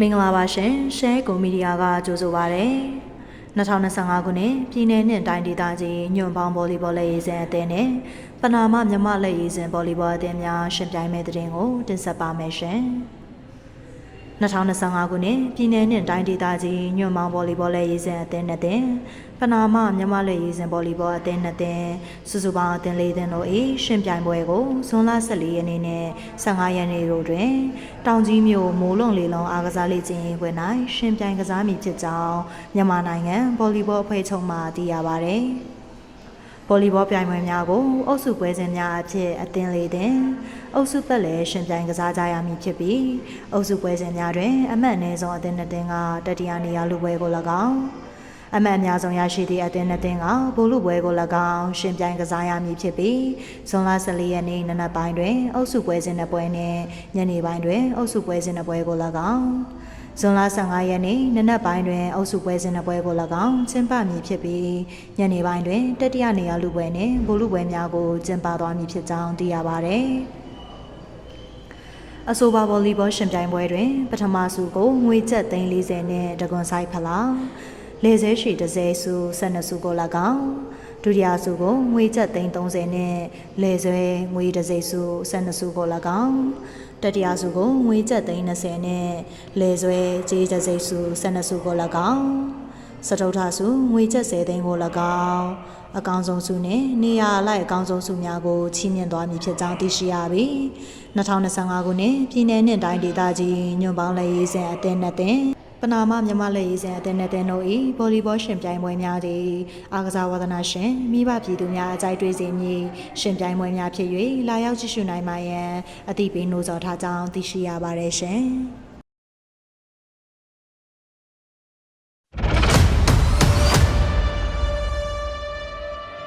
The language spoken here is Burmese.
မင်္ဂလာပါရှင်ရှဲကွန်မီဒီယာကကြိုဆိုပါရစေ2025ခုနှစ်ပြည်내နှင့်တိုင်းဒေသကြီးညွန့်ပေါင်းဗော်လီဘောလက်ရေးစင်အသင်းနဲ့ပနာမမြမလက်ရေးစင်ဗော်လီဘောအသင်းများရှင်ပြိုင်မဲ့တဲ့တင်ကိုတင်ဆက်ပါမယ်ရှင် 2025ခုနှစ်ပြည်내နှင့်တိုင်းဒေသကြီးညွန့်ပေါင်းဗော်လီဘောလက်ရေးစင်အသင်းနဲ့တင်ပနာမမြမလက်ရေးစင်ဗော်လီဘောအသင်းနဲ့တင်စုစုပေါင်းအသင်းလေးသင်းတို့၏ရှင်ပြိုင်ပွဲကိုဇွန်လ14ရက်နေ့နဲ့15ရက်နေ့တို့တွင်တောင်ကြီးမြို့မိုးလုံလေလုံးအားကစားလေ့ကျင့်ရေးပွဲ၌ရှင်ပြိုင်ကစားမည်ဖြစ်ကြောင်းမြန်မာနိုင်ငံဗော်လီဘောအဖွဲ့ချုပ်မှသိရပါဗျ။ ဗော်လီဘောပြိုင်ပွဲများကိုအုပ်စုပွဲစဉ်များအဖြစ်အသင်းလေးတင်အုပ်စုပတ်လည်းရှင်ပြိုင်ကစားကြရမည်ဖြစ်ပြီးအုပ်စုပွဲစဉ်များတွင် အမှတ်အနည်းဆုံးအသင်းနှစ်သင်းကတတိယနေရာလူပွဲကို၎င်းအမှတ်အများဆုံးရရှိသည့်အသင်းနှစ်သင်းကဘိုလ်လူပွဲကို၎င်းရှင်ပြိုင်ကစားရမည်ဖြစ်ပြီးဇွန်လ14ရက်နေ့နနက်ပိုင်းတွင် အုပ်စုပွဲစဉ်နှစ်ပွဲနှင့်ညနေပိုင်းတွင် အုပ်စုပွဲစဉ်နှစ်ပွဲကို၎င်း ဇွန်လ15ရက်နေ့နနက်ပိုင်းတွင်အုပ်စုပွဲစဉ်နှစ်ပွဲကို၎င်းကျင်းပမည်ဖြစ်ပြီးညနေပိုင်းတွင်တတိယနေရာလူပွဲနှင့်ဘိုလ်လူပွဲများကိုကျင်းပသွားမည်ဖြစ်ကြောင်းသိရပါသည်အဆိုပါဗော်လီဘောရှင်ပြိုင်ပွဲတွင် ပထမဆုကိုငွေကျပ်340နဲ့တကွန်ဆိုင်ဖလားလေဆဲရှည်တစ်စဲစု12စုကို၎င်း ဒုတိယစုကိုငွေကျပ်330နဲ့လေဆွဲငွေတစ်စိစု12စုကို၎င်းတတိယစုကိုငွေကျပ်320နဲ့လေဆွဲကြေးတစ်စိစု12စုကို၎င်းစတုထစုငွေကျပ်10သိန်းကို၎င်းအကောင်ဆုံးစုနဲ့နေရာအလိုက်အကောင်ဆုံးစုများကိုချီးမြှင့်သွားမည်ဖြစ်ကြောင်းသိရှိရပြီ2025ခုနှစ်ပြည်내နှင့်တိုင်းဒေသကြီးညွန့်ပေါင်းလက်ရေးစင်အသင်းနဲ့တင် ပနာမမြမလက်ရေးစင်အသင်းနဲ့တင်တို့၏ဗော်လီဘောရှင်ပြိုင်ပွဲများသည်အားကစားဝါသနာရှင်မိဘပြည်သူများအကြိုက်တွေးစေမည်ရှင်ပြိုင်ပွဲများဖြစ်၍လာရောက်ကြည့်ရှုနိုင်ပါရန်အသိပေးနှိုးဆော်ထားကြောင်းသိရှိရပါတယ်ရှင်